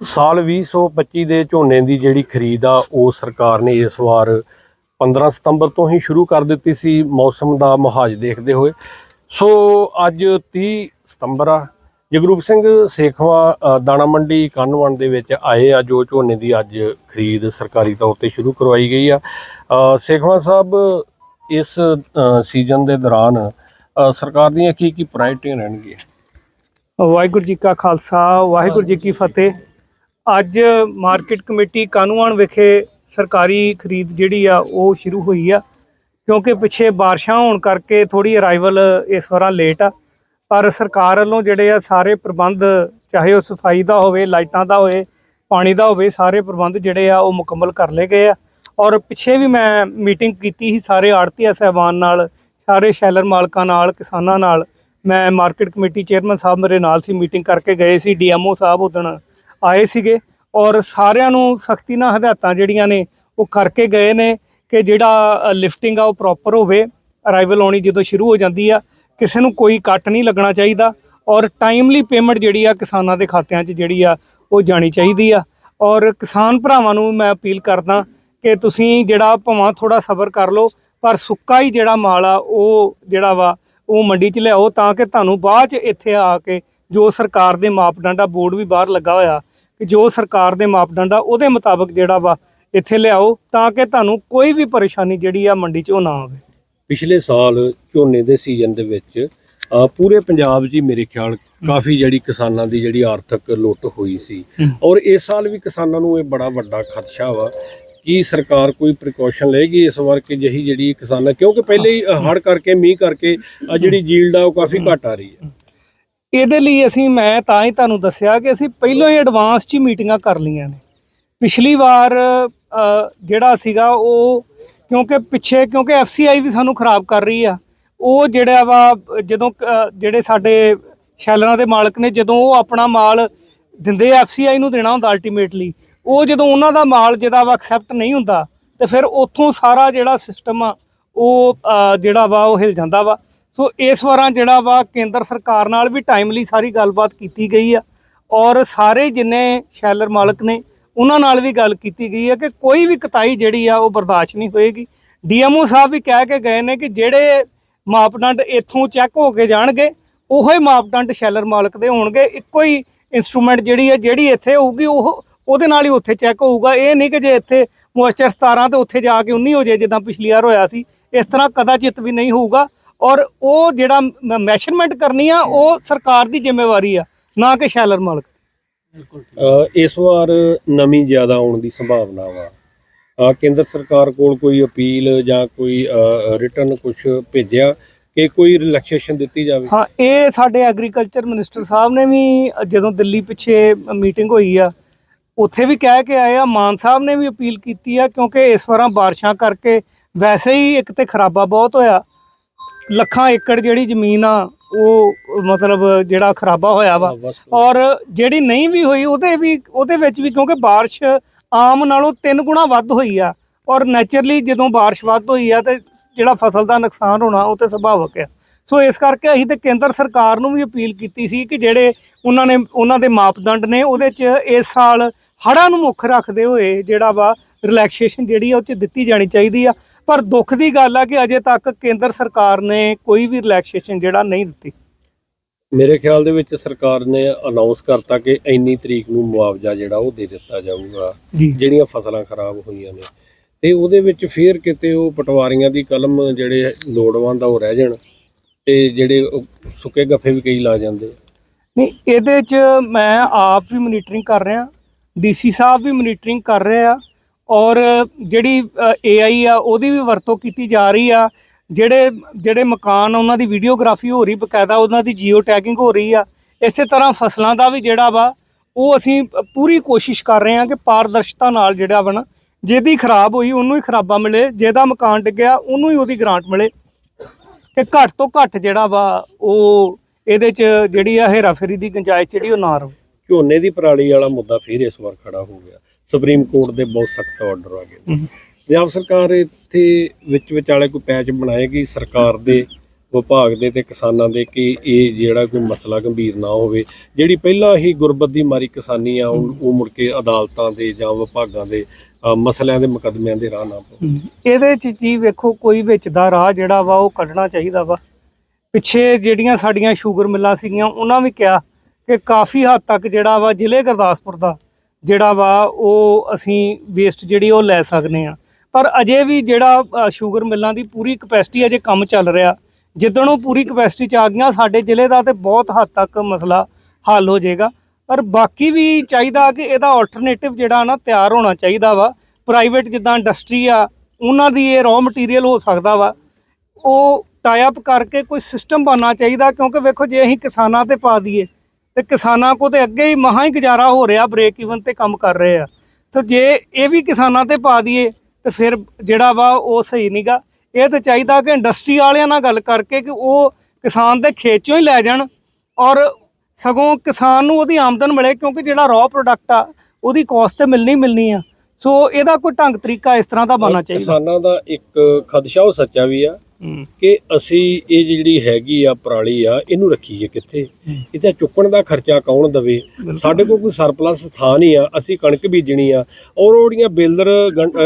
ਸਾਲ 2025 ਦੇ ਝੋਨੇ ਦੀ ਜਿਹੜੀ ਖਰੀਦ ਆ ਉਹ ਸਰਕਾਰ ਨੇ ਇਸ ਵਾਰ 15 ਸਤੰਬਰ ਤੋਂ ਹੀ ਸ਼ੁਰੂ ਕਰ ਦਿੱਤੀ ਸੀ ਮੌਸਮ ਦਾ ਮੁਹਾਜ ਦੇਖਦੇ ਹੋਏ। ਸੋ ਅੱਜ 30 ਸਤੰਬਰ ਆ ਜਗਰੂਪ ਸਿੰਘ ਸੇਖਵਾ ਦਾਣਾ ਮੰਡੀ ਕਾਨਵਨ ਦੇ ਵਿੱਚ ਆਏ ਆ ਜੋ ਝੋਨੇ ਦੀ ਅੱਜ ਖਰੀਦ ਸਰਕਾਰੀ ਤੌਰ ਤੇ ਸ਼ੁਰੂ ਕਰਵਾਈ ਗਈ ਆ। ਸੇਖਵਾ ਸਾਹਿਬ ਇਸ ਸੀਜ਼ਨ ਦੇ ਦੌਰਾਨ ਸਰਕਾਰ ਦੀਆਂ ਕੀ ਕੀ ਪ੍ਰਾਇਰਟੀਆਂ ਰਹਿਣਗੀਆਂ? ਵਾਹਿਗੁਰੂ ਜੀ ਕਾ ਖਾਲਸਾ ਵਾਹਿਗੁਰੂ ਜੀ ਕੀ ਫਤਿਹ। ਅੱਜ ਮਾਰਕੀਟ ਕਮੇਟੀ ਕਾਨੂੰਨ ਵਿਖੇ ਸਰਕਾਰੀ ਖਰੀਦ ਜਿਹੜੀ ਆ, ਉਹ ਸ਼ੁਰੂ ਹੋਈ ਆ। ਕਿਉਂਕਿ ਪਿੱਛੇ ਬਾਰਿਸ਼ਾਂ ਹੋਣ ਕਰਕੇ ਥੋੜੀ ਅਰਾਈਵਲ ਇਸ ਵਾਰਾਂ ਲੇਟ ਆ। ਪਰ ਸਰਕਾਰ ਵੱਲੋਂ ਜਿਹੜੇ ਆ, ਸਾਰੇ ਪ੍ਰਬੰਧ, ਚਾਹੇ ਉਹ ਸਫ਼ਾਈ ਦਾ ਹੋਵੇ, ਲਾਈਟਾਂ ਦਾ ਹੋਵੇ, ਪਾਣੀ ਦਾ ਹੋਵੇ, ਸਾਰੇ ਪ੍ਰਬੰਧ ਜਿਹੜੇ ਆ, ਉਹ ਮੁਕੰਮਲ ਕਰ ਲਏ ਗਏ ਆ। ਔਰ ਪਿੱਛੇ ਵੀ ਮੈਂ ਮੀਟਿੰਗ ਕੀਤੀ ਸੀ ਸਾਰੇ ਆੜਤੀਆ ਸਹਿਬਾਨ ਨਾਲ, ਸਾਰੇ ਸ਼ੈਲਰ ਮਾਲਕਾਂ ਨਾਲ, ਕਿਸਾਨਾਂ ਨਾਲ। ਮੈਂ ਮਾਰਕੀਟ ਕਮੇਟੀ ਚੇਅਰਮੈਨ ਸਾਹਿਬ ਮੇਰੇ ਨਾਲ ਸੀ ਮੀਟਿੰਗ ਕਰਕੇ ਗਏ ਸੀ, ਡੀਐਮਓ ਸਾਹਿਬ ਉਦਣ ਆਏ ਸੀਗੇ ਔਰ ਸਾਰਿਆਂ ਨੂੰ ਸਖਤੀ ਨਾਲ ਹਦਾਇਤਾਂ ਜਿਹੜੀਆਂ ਨੇ ਉਹ ਕਰਕੇ ਗਏ ਨੇ ਕਿ ਜਿਹੜਾ ਲਿਫਟਿੰਗ ਆ ਉਹ ਪ੍ਰੋਪਰ ਹੋਵੇ ਅਰਾਈਵਲ ਆਉਣੀ ਜਦੋਂ ਸ਼ੁਰੂ ਹੋ ਜਾਂਦੀ ਆ, ਕਿਸੇ ਨੂੰ ਕੋਈ ਕੱਟ ਨਹੀਂ ਲੱਗਣਾ ਚਾਹੀਦਾ ਔਰ ਟਾਈਮਲੀ ਪੇਮੈਂਟ ਜਿਹੜੀ ਆ ਕਿਸਾਨਾਂ ਦੇ ਖਾਤਿਆਂ 'ਚ ਜਿਹੜੀ ਆ ਉਹ ਜਾਣੀ ਚਾਹੀਦੀ ਆ। ਔਰ ਕਿਸਾਨ ਭਰਾਵਾਂ ਨੂੰ ਮੈਂ ਅਪੀਲ ਕਰਦਾ ਕਿ ਤੁਸੀਂ ਜਿਹੜਾ ਭਾਵੇਂ ਥੋੜਾ ਸਬਰ ਕਰ ਲਓ, ਪਰ ਸੁੱਕਾ ਹੀ ਜਿਹੜਾ ਮਾਲ ਆ ਉਹ ਜਿਹੜਾ ਵਾ, ਉਹ ਮੰਡੀ 'ਚ ਲਿਆਓ ਤਾਂ ਕਿ ਤੁਹਾਨੂੰ ਬਾਅਦ 'ਚ ਇੱਥੇ ਆ ਕੇ ਜੋ ਸਰਕਾਰ ਦੇ ਮਾਪਦੰਡ ਆ, ਬੋਰਡ ਵੀ ਬਾਹਰ ਲੱਗਾ ਹੋਇਆ ਕਿ ਜੋ ਸਰਕਾਰ ਦੇ ਮਾਪਦੰਡ ਆ ਉਹਦੇ ਮੁਤਾਬਕ ਜਿਹੜਾ ਵਾ ਇੱਥੇ ਲਿਆਓ ਤਾਂ ਕਿ ਤੁਹਾਨੂੰ ਕੋਈ ਵੀ ਪਰੇਸ਼ਾਨੀ ਜਿਹੜੀ ਆ ਮੰਡੀ 'ਚ ਉਹ ਨਾ ਆਵੇ। ਪਿਛਲੇ ਸਾਲ ਝੋਨੇ ਦੇ ਸੀਜ਼ਨ ਦੇ ਵਿੱਚ ਪੂਰੇ ਪੰਜਾਬ 'ਚ ਮੇਰੇ ਖਿਆਲ ਕਾਫੀ ਜਿਹੜੀ ਕਿਸਾਨਾਂ ਦੀ ਜਿਹੜੀ ਆਰਥਿਕ ਲੁੱਟ ਹੋਈ ਸੀ। ਔਰ ਇਸ ਸਾਲ ਵੀ ਕਿਸਾਨਾਂ ਨੂੰ ਇਹ ਬੜਾ ਵੱਡਾ ਖਦਸ਼ਾ ਵਾ ਕੀ ਸਰਕਾਰ ਕੋਈ ਪ੍ਰੀਕਾਸ਼ਨ ਲਏਗੀ ਇਸ ਵਾਰ ਕਿ ਜਹੀ ਜਿਹੜੀ ਕਿਸਾਨਾਂ ਕਿਉਂਕਿ ਪਹਿਲੇ ਹੀ ਹੜ ਕਰਕੇ ਮੀਂਹ ਕਰਕੇ ਜਿਹੜੀ ਜੀਲਡ ਆ ਉਹ ਕਾਫੀ ਘਟ ਆ ਰਹੀ ਹੈ। ਇਹਦੇ ਲਈ ਅਸੀਂ ਮੈਂ ਤਾਂ ਹੀ ਤੁਹਾਨੂੰ ਦੱਸਿਆ ਕਿ ਅਸੀਂ ਪਹਿਲਾਂ ਹੀ ਐਡਵਾਂਸ 'ਚ ਹੀ ਮੀਟਿੰਗਾਂ ਕਰ ਲਈਆਂ ਨੇ। ਪਿਛਲੀ ਵਾਰ ਜਿਹੜਾ ਸੀਗਾ ਉਹ ਕਿਉਂਕਿ ਪਿੱਛੇ ਕਿਉਂਕਿ ਐਫਸੀਆਈ ਵੀ ਸਾਨੂੰ ਖਰਾਬ ਕਰ ਰਹੀ ਆ। ਉਹ ਜਿਹੜਾ ਵਾ ਜਦੋਂ ਅ, ਜਿਹੜੇ ਸਾਡੇ ਸ਼ੈਲਰਾਂ ਦੇ ਮਾਲਕ ਨੇ ਜਦੋਂ ਉਹ ਆਪਣਾ ਮਾਲ ਦਿੰਦੇ ਐਫਸੀਆਈ ਨੂੰ ਦੇਣਾ ਹੁੰਦਾ ਅਲਟੀਮੇਟਲੀ ਉਹ ਜਦੋਂ ਉਹਨਾਂ ਦਾ ਮਾਲ ਜਿਹਦਾ ਵਾ ਐਕਸੈਪਟ ਨਹੀਂ ਹੁੰਦਾ ਤੇ ਫਿਰ ਉੱਥੋਂ ਸਾਰਾ ਜਿਹੜਾ ਸਿਸਟਮ ਆ ਉਹ ਜਿਹੜਾ ਵਾ ਉਹ ਹਿਲ ਜਾਂਦਾ ਵਾ। ਸੋ ਇਸ ਵਾਰਾਂ ਜਿਹੜਾ ਵਾ ਕੇਂਦਰ ਸਰਕਾਰ ਨਾਲ ਵੀ ਟਾਈਮਲੀ ਸਾਰੀ ਗੱਲਬਾਤ ਕੀਤੀ ਗਈ ਆ ਔਰ ਸਾਰੇ ਜਿੰਨੇ ਸ਼ੈਲਰ ਮਾਲਕ ਨੇ ਉਹਨਾਂ ਨਾਲ ਵੀ ਗੱਲ ਕੀਤੀ ਗਈ ਹੈ ਕਿ ਕੋਈ ਵੀ ਕਤਾਈ ਜਿਹੜੀ ਆ ਉਹ ਬਰਦਾਸ਼ਤ ਨਹੀਂ ਹੋਏਗੀ। ਡੀਐਮਓ ਸਾਹਿਬ ਵੀ ਕਹਿ ਕੇ ਗਏ ਨੇ ਕਿ ਜਿਹੜੇ ਮਾਪਦੰਡ ਇੱਥੋਂ ਚੈੱਕ ਹੋ ਕੇ ਜਾਣਗੇ, ਉਹੋ ਹੀ ਮਾਪਦੰਡ ਸ਼ੈਲਰ ਮਾਲਕ ਦੇ ਹੋਣਗੇ। ਇੱਕੋ ਹੀ ਇਨਸਟਰੂਮੈਂਟ ਜਿਹੜੀ ਹੈ ਜਿਹੜੀ ਇੱਥੇ ਹੋਊਗੀ, ਉਹ ਉਹਦੇ ਨਾਲ ਹੀ ਉੱਥੇ ਚੈੱਕ ਹੋਊਗਾ। ਇਹ ਨਹੀਂ ਕਿ ਜੇ ਇੱਥੇ ਮੋਇਸਚਰ 17 ਤੇ ਉੱਥੇ ਜਾ ਕੇ 19 ਹੋ ਜਾਏ, ਜਿੱਦਾਂ ਪਿਛਲੀ ਵਾਰ ਹੋਇਆ ਸੀ, ਇਸ ਤਰ੍ਹਾਂ ਕਦਾਚਿਤ ਵੀ ਨਹੀਂ ਹੋਊਗਾ। ਔਰ ਉਹ ਜਿਹੜਾ ਮੈਸ਼ਰਮੈਂਟ ਕਰਨੀ ਆ ਉਹ ਸਰਕਾਰ ਦੀ ਜ਼ਿੰਮੇਵਾਰੀ ਆ ਨਾ ਕਿ ਸ਼ੈਲਰ ਮਾਲਕ ਅ, ਇਸ ਵਾਰ ਨਮੀ ਜ਼ਿਆਦਾ ਆਉਣ ਦੀ ਸੰਭਾਵਨਾ ਵਾ। ਅ, ਕੇਂਦਰ ਸਰਕਾਰ ਕੋਲ ਕੋਈ ਅਪੀਲ ਜਾਂ ਕੋਈ ਰਿਟਰਨ ਕੁਝ ਭੇਜਿਆ ਕਿ ਕੋਈ ਰਿਲੈਕਸੇਸ਼ਨ ਦਿੱਤੀ ਜਾਵੇ? ਹਾਂ ਇਹ ਸਾਡੇ ਐਗਰੀਕਲਚਰ ਮਿਨਿਸਟਰ ਸਾਹਿਬ ਨੇ ਵੀ ਜਦੋਂ ਦਿੱਲੀ ਪਿੱਛੇ ਮੀਟਿੰਗ ਹੋਈ ਆ ਉੱਥੇ ਵੀ ਕਹਿ ਕੇ ਆਏ ਆ ਮਾਨ ਸਾਹਿਬ ਨੇ ਵੀ ਅਪੀਲ ਕੀਤੀ ਆ ਕਿਉਂਕਿ ਇਸ ਵਾਰਾਂ ਬਾਰਿਸ਼ਾਂ ਕਰਕੇ ਵੈਸੇ ਹੀ ਇੱਕ ਤੇ ਖਰਾਬਾ ਬਹੁਤ ਹੋਇਆ ਲੱਖਾਂ ਏਕੜ ਜਿਹੜੀ ਜ਼ਮੀਨ ਆ ਉਹ ਮਤਲਬ ਜਿਹੜਾ ਖਰਾਬਾ ਹੋਇਆ ਵਾ। ਔਰ ਜਿਹੜੀ ਨਹੀਂ ਵੀ ਹੋਈ ਉਹਦੇ ਵੀ ਉਹਦੇ ਵਿੱਚ ਵੀ ਕਿਉਂਕਿ ਬਾਰਿਸ਼ ਆਮ ਨਾਲੋਂ ਤਿੰਨ ਗੁਣਾ ਵੱਧ ਹੋਈ ਆ। ਔਰ ਨੇਚਰਲੀ ਜਦੋਂ ਬਾਰਿਸ਼ ਵੱਧ ਹੋਈ ਆ ਤੇ ਜਿਹੜਾ ਫਸਲ ਦਾ ਨੁਕਸਾਨ ਹੋਣਾ ਉਹ ਤੇ ਸੁਭਾਵਕ ਆ। ਸੋ ਇਸ ਕਰਕੇ ਅਸੀਂ ਤੇ ਕੇਂਦਰ ਸਰਕਾਰ ਨੂੰ ਵੀ ਅਪੀਲ ਕੀਤੀ ਸੀ ਕਿ ਜਿਹੜੇ ਉਹਨਾਂ ਨੇ ਉਹਨਾਂ ਦੇ ਮਾਪਦੰਡ ਨੇ ਉਹਦੇ 'ਚ ਇਸ ਸਾਲ ਹੜ੍ਹਾਂ ਨੂੰ ਮੁੱਖ ਰੱਖਦੇ ਹੋਏ ਜਿਹੜਾ ਵਾ ਰਿਲੈਕਸੇਸ਼ਨ ਜਿਹੜੀ ਆ ਉਹ 'ਚ ਦਿੱਤੀ ਜਾਣੀ ਚਾਹੀਦੀ ਆ। ਪਰ ਦੁੱਖ ਦੀ ਗੱਲ ਆ ਕਿ ਅਜੇ ਤੱਕ ਕੇਂਦਰ ਸਰਕਾਰ ਨੇ ਕੋਈ ਵੀ ਰਿਲੈਕਸੇਸ਼ਨ ਜਿਹੜਾ ਨਹੀਂ ਦਿੱਤੀ। ਮੇਰੇ ਖਿਆਲ ਦੇ ਵਿੱਚ ਸਰਕਾਰ ਨੇ ਅਨਾਉਂਸ ਕਰਤਾ ਕਿ ਇੰਨੀ ਤਰੀਕ ਨੂੰ ਮੁਆਵਜ਼ਾ ਜਿਹੜਾ ਉਹ ਦੇ ਦਿੱਤਾ ਜਾਊਗਾ ਜਿਹੜੀਆਂ ਫਸਲਾਂ ਖਰਾਬ ਹੋਈਆਂ ਨੇ। ਤੇ ਉਹਦੇ ਵਿੱਚ ਫੇਰ ਕਿਤੇ ਉਹ ਪਟਵਾਰੀਆਂ ਦੀ ਕਲਮ ਜਿਹੜੇ ਲੋੜਵੰਦ ਆ ਉਹ ਰਹਿ ਜਾਣ ਤੇ ਜਿਹੜੇ ਸੁੱਕੇ ਗੱਫੇ ਵੀ ਕਈ ਲਾ ਜਾਂਦੇ ਨਹੀਂ ਇਹਦੇ 'ਚ ਮੈਂ ਆਪ ਵੀ ਮੋਨੀਟਰਿੰਗ ਕਰ ਰਿਹਾ ਡੀਸੀ ਸਾਹਿਬ ਵੀ ਮੋਨੀਟਰਿੰਗ ਕਰ ਰਹੇ ਆ। ਔਰ ਜਿਹੜੀ ਏਆਈ ਆ, ਉਹਦੀ ਵੀ ਵਰਤੋਂ ਕੀਤੀ ਜਾ ਰਹੀ ਆ। ਜਿਹੜੇ ਜਿਹੜੇ ਮਕਾਨ ਉਹਨਾਂ ਦੀ ਵੀਡੀਓਗ੍ਰਾਫੀ ਹੋ ਰਹੀ, ਬਕਾਇਦਾ ਉਹਨਾਂ ਦੀ ਜੀਓ ਟੈਗਿੰਗ ਹੋ ਰਹੀ ਆ। ਇਸੇ ਤਰ੍ਹਾਂ ਫਸਲਾਂ ਦਾ ਵੀ ਜਿਹੜਾ ਵਾ, ਉਹ ਅਸੀਂ ਪੂਰੀ ਕੋਸ਼ਿਸ਼ ਕਰ ਰਹੇ ਹਾਂ ਕਿ ਪਾਰਦਰਸ਼ਤਾ ਨਾਲ ਜਿਹੜਾ ਵਾ ਨਾ, ਜਿਹਦੀ ਖਰਾਬ ਹੋਈ, ਉਹਨੂੰ ਹੀ ਖਰਾਬਾ ਮਿਲੇ, ਜਿਹਦਾ ਮਕਾਨ ਡਿੱਗਿਆ, ਉਹਨੂੰ ਹੀ ਉਹਦੀ ਗ੍ਰਾਂਟ ਮਿਲੇ। ਕਿ ਘੱਟ ਤੋਂ ਘੱਟ ਜਿਹੜਾ ਵਾ, ਉਹ ਇਹਦੇ 'ਚ ਜਿਹੜੀ ਆ ਹੇਰਾਫੇਰੀ ਦੀ ਗੁੰਜਾਇਸ਼ ਜਿਹੜੀ ਉਹ ਨਾ ਰਹੇ। ਝੋਨੇ ਦੀ ਪਰਾਲੀ ਵਾਲਾ ਮੁੱਦਾ ਫੇਰ ਇਸ ਵਾਰ ਖੜਾ ਹੋ ਗਿਆ। ਸੁਪਰੀਮ ਕੋਰਟ ਦੇ ਬਹੁਤ ਸਖਤ ਆਰਡਰ ਆ ਗਏ। ਪੰਜਾਬ ਸਰਕਾਰ ਇੱਥੇ ਵਿੱਚ ਵਿਚਾਲੇ ਕੋਈ ਪੈਚ ਬਣਾਏਗੀ ਸਰਕਾਰ ਦੇ ਵਿਭਾਗ ਦੇ ਤੇ ਕਿਸਾਨਾਂ ਦੇ ਕਿ ਇਹ ਜਿਹੜਾ ਕੋਈ ਮਸਲਾ ਗੰਭੀਰ ਨਾ ਹੋਵੇ। ਜਿਹੜੀ ਪਹਿਲਾਂ ਹੀ ਗੁਰਬਤ ਦੀ ਮਾਰੀ ਕਿਸਾਨੀ ਆ ਉਹ ਮੁੜ ਕੇ ਅਦਾਲਤਾਂ ਦੇ ਜਾਂ ਵਿਭਾਗਾਂ ਦੇ ਮਸਲਿਆਂ ਦੇ ਮੁਕੱਦਮਿਆਂ ਦੇ ਰਾਹ ਨਾ ਪਵੇ ਇਹਦੇ ਚ ਜੀ ਵੇਖੋ ਕੋਈ ਵਿੱਚ ਦਾ ਰਾਹ ਜਿਹੜਾ ਵਾ ਉਹ ਕੱਢਣਾ ਚਾਹੀਦਾ ਵਾ। ਪਿੱਛੇ ਜਿਹੜੀਆਂ ਸਾਡੀਆਂ ਸ਼ੂਗਰ ਮਿੱਲਾਂ ਸੀਗੀਆਂ ਉਹਨਾਂ ਵੀ ਕਿਹਾ ਕਿ ਕਾਫੀ ਹੱਦ ਤੱਕ ਜਿਹੜਾ ਵਾ ਜ਼ਿਲ੍ਹੇ ਗੁਰਦਾਸਪੁਰ ਦਾ ਜਿਹੜਾ ਵਾ ਉਹ ਅਸੀਂ ਵੇਸਟ ਜਿਹੜੀ ਉਹ ਲੈ ਸਕਦੇ ਆ ਪਰ ਅਜੇ ਵੀ ਜਿਹੜਾ ਸ਼ੂਗਰ ਮਿੱਲਾਂ ਦੀ ਪੂਰੀ ਕਪੈਸਿਟੀ ਅਜੇ ਕੰਮ ਚੱਲ ਰਿਹਾ। ਜਿੱਦਣ ਉਹ ਪੂਰੀ ਕਪੈਸਿਟੀ ਚ ਆ ਗਈਆਂ, ਸਾਡੇ ਜ਼ਿਲ੍ਹੇ ਦਾ ਤੇ ਬਹੁਤ ਹੱਦ ਤੱਕ ਮਸਲਾ ਹੱਲ ਹੋ ਜਾਏਗਾ। ਪਰ ਬਾਕੀ ਵੀ ਚਾਹੀਦਾ ਕਿ ਇਹਦਾ ਆਲਟਰਨੇਟਿਵ ਜਿਹੜਾ ਨਾ ਤਿਆਰ ਹੋਣਾ ਚਾਹੀਦਾ ਵਾ। ਪ੍ਰਾਈਵੇਟ ਜਿੱਦਾਂ ਇੰਡਸਟਰੀ ਆ, ਉਹਨਾਂ ਦੀ ਇਹ ਰॉ ਮਟੀਰੀਅਲ ਹੋ ਸਕਦਾ ਵਾ। ਉਹ ਟਾਈ ਅਪ ਕਰਕੇ ਕੋਈ ਸਿਸਟਮ ਬਣਨਾ ਚਾਹੀਦਾ, ਕਿਉਂਕਿ ਵੇਖੋ ਜੇ ਅਸੀਂ ਕਿਸਾਨਾਂ ਤੇ ਪਾ ਦਈਏ ਤੇ ਕਿਸਾਨਾਂ ਕੋ ਤੇ ਅੱਗੇ ਹੀ ਮਹਾ ਹੀ ਗੁਜ਼ਾਰਾ ਹੋ ਰਿਹਾ ਬ੍ਰੇਕ ਇਵਨ ਤੇ ਕੰਮ ਕਰ ਰਹੇ ਆ। ਤੇ ਜੇ ਇਹ ਵੀ ਕਿਸਾਨਾਂ ਤੇ ਪਾ ਦਈਏ ਤੇ ਫਿਰ ਜਿਹੜਾ ਵਾ ਉਹ ਸਹੀ ਨਹੀਂਗਾ ਇਹ ਤਾਂ ਚਾਹੀਦਾ ਕਿ ਇੰਡਸਟਰੀ ਵਾਲਿਆਂ ਨਾਲ ਗੱਲ ਕਰਕੇ ਕਿ ਉਹ ਕਿਸਾਨ ਦੇ ਖੇਤ ਚੋਂ ਹੀ ਲੈ ਜਾਣ ਔਰ ਸਗੋਂ ਕਿਸਾਨ ਨੂੰ ਉਹਦੀ ਆਮਦਨ ਮਿਲੇ ਕਿਉਂਕਿ ਜਿਹੜਾ ਰॉ ਪ੍ਰੋਡਕਟ ਆ ਉਹਦੀ ਕਾਸਟ ਤੇ ਮਿਲਣੀ ਮਿਲਣੀ ਆ। ਸੋ ਇਹਦਾ ਕੋਈ ਢੰਗ ਤਰੀਕਾ ਇਸ ਤਰ੍ਹਾਂ ਦਾ ਬਣਨਾ ਚਾਹੀਦਾ। ਕਿਸਾਨਾਂ ਦਾ ਇੱਕ ਖਦਸ਼ਾ ਉਹ ਸੱਚਾ ਵੀ ਆ। ਕਿ ਅਸੀਂ ਇਹ ਜਿਹੜੀ ਹੈਗੀ ਆ ਪਰਾਲੀ ਆ ਇਹਨੂੰ ਰੱਖੀਏ ਕਿੱਥੇ। ਇਹਦਾ ਚੁੱਕਣ ਦਾ ਖਰਚਾ ਕੌਣ ਦਵੇ? ਸਾਡੇ ਕੋਲ ਕੋਈ ਸਰਪਲਸ ਥਾਂ ਨਹੀਂ ਆ ਅਸੀਂ ਕਣਕ ਬੀਜਣੀ ਆ। ਔਰ ਉਹੜੀਆਂ ਬੇਲਰ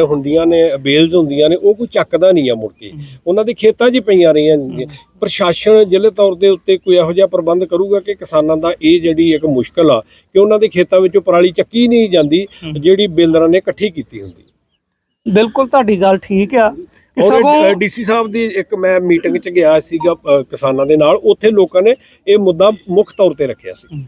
ਹੁੰਦੀਆਂ ਨੇ ਬੇਲਸ ਹੁੰਦੀਆਂ ਨੇ ਉਹ ਕੋਈ ਚੱਕਦਾ ਨਹੀਂ ਆ ਮੁੜ ਕੇ। ਉਹਨਾਂ ਦੇ ਖੇਤਾਂ 'ਚ ਪਈਆਂ ਰਹੀਆਂ ਨੇ। ਪ੍ਰਸ਼ਾਸਨ ਜ਼ਿਲ੍ਹੇ ਤੌਰ ਦੇ ਉੱਤੇ ਕੋਈ ਇਹੋ ਜਿਹਾ ਪ੍ਰਬੰਧ ਕਰੂਗਾ ਕਿ ਕਿਸਾਨਾਂ ਦਾ ਇਹ ਜਿਹੜੀ ਇੱਕ ਮੁਸ਼ਕਲ ਆ ਕਿ ਉਹਨਾਂ ਦੇ ਖੇਤਾਂ ਵਿੱਚੋਂ ਪਰਾਲੀ ਚੱਕੀ ਨਹੀਂ ਜਾਂਦੀ ਜਿਹੜੀ ਬੇਲਰਾਂ ਨੇ ਇਕੱਠੀ ਕੀਤੀ ਹੁੰਦੀ? ਬਿਲਕੁਲ ਤੁਹਾਡੀ ਗੱਲ ਠੀਕ ਆ। ਔਰ ਡੀਸੀ ਸਾਹਿਬ ਦੀ ਇੱਕ ਮੈਂ ਮੀਟਿੰਗ 'ਚ ਗਿਆ ਸੀਗਾ ਅ, ਕਿਸਾਨਾਂ ਦੇ ਨਾਲ ਉੱਥੇ ਲੋਕਾਂ ਨੇ ਇਹ ਮੁੱਦਾ ਮੁੱਖ ਤੌਰ ਤੇ ਰੱਖਿਆ ਸੀ।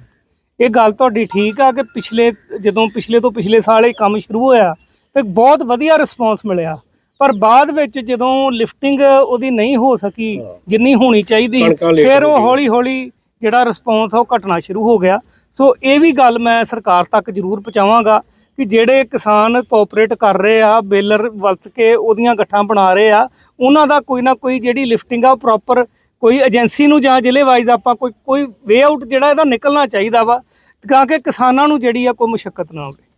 ਇਹ ਗੱਲ ਤੁਹਾਡੀ ਠੀਕ ਆ ਕਿ ਪਿਛਲੇ ਜਦੋਂ ਪਿਛਲੇ ਤੋਂ ਪਿਛਲੇ ਸਾਲ ਇਹ ਕੰਮ ਸ਼ੁਰੂ ਹੋਇਆ ਤੇ ਬਹੁਤ ਵਧੀਆ ਰਿਸਪੌਂਸ ਮਿਲਿਆ। ਪਰ ਬਾਅਦ ਵਿੱਚ ਜਦੋਂ ਲਿਫਟਿੰਗ ਉਹਦੀ ਨਹੀਂ ਹੋ ਸਕੀ ਹਾਂ। ਜਿੰਨੀ ਹੋਣੀ ਚਾਹੀਦੀ ਕਣਕਾਂ late ਫਿਰ ਉਹ ਗਈਆਂ। ਹੌਲੀ ਹੌਲੀ ਜਿਹੜਾ ਰਿਸਪੌਂਸ ਉਹ ਘਟਣਾ ਸ਼ੁਰੂ ਹੋ ਗਿਆ। ਸੋ ਇਹ ਵੀ ਗੱਲ ਮੈਂ ਸਰਕਾਰ ਤੱਕ ਜ਼ਰੂਰ ਪਹੁੰਚਾਵਾਂਗਾ। ਕਿ ਜਿਹੜੇ ਕਿਸਾਨ ਕੋਆਪਰੇਟ ਕਰ ਰਹੇ ਆ, ਬੇਲਰ ਵਰਤ ਕੇ ਉਹਦੀਆਂ ਗੱਠਾਂ ਬਣਾ ਰਹੇ ਆ, ਉਹਨਾਂ ਦਾ ਕੋਈ ਨਾ ਕੋਈ ਜਿਹੜੀ ਲਿਫਟਿੰਗ ਆ ਪ੍ਰੋਪਰ ਕੋਈ ਏਜੰਸੀ ਨੂੰ ਜਾਂ ਜ਼ਿਲ੍ਹੇ ਵਾਈਜ਼ ਆਪਾਂ ਕੋਈ ਕੋਈ ਵੇ ਆਊਟ ਜਿਹੜਾ ਇਹਦਾ ਨਿਕਲਣਾ ਚਾਹੀਦਾ ਵਾ, ਤਾਂ ਕਿ ਕਿਸਾਨਾਂ ਨੂੰ ਜਿਹੜੀ ਆ ਕੋਈ ਮੁਸ਼ਕਲ ਨਾ ਹੋਵੇ।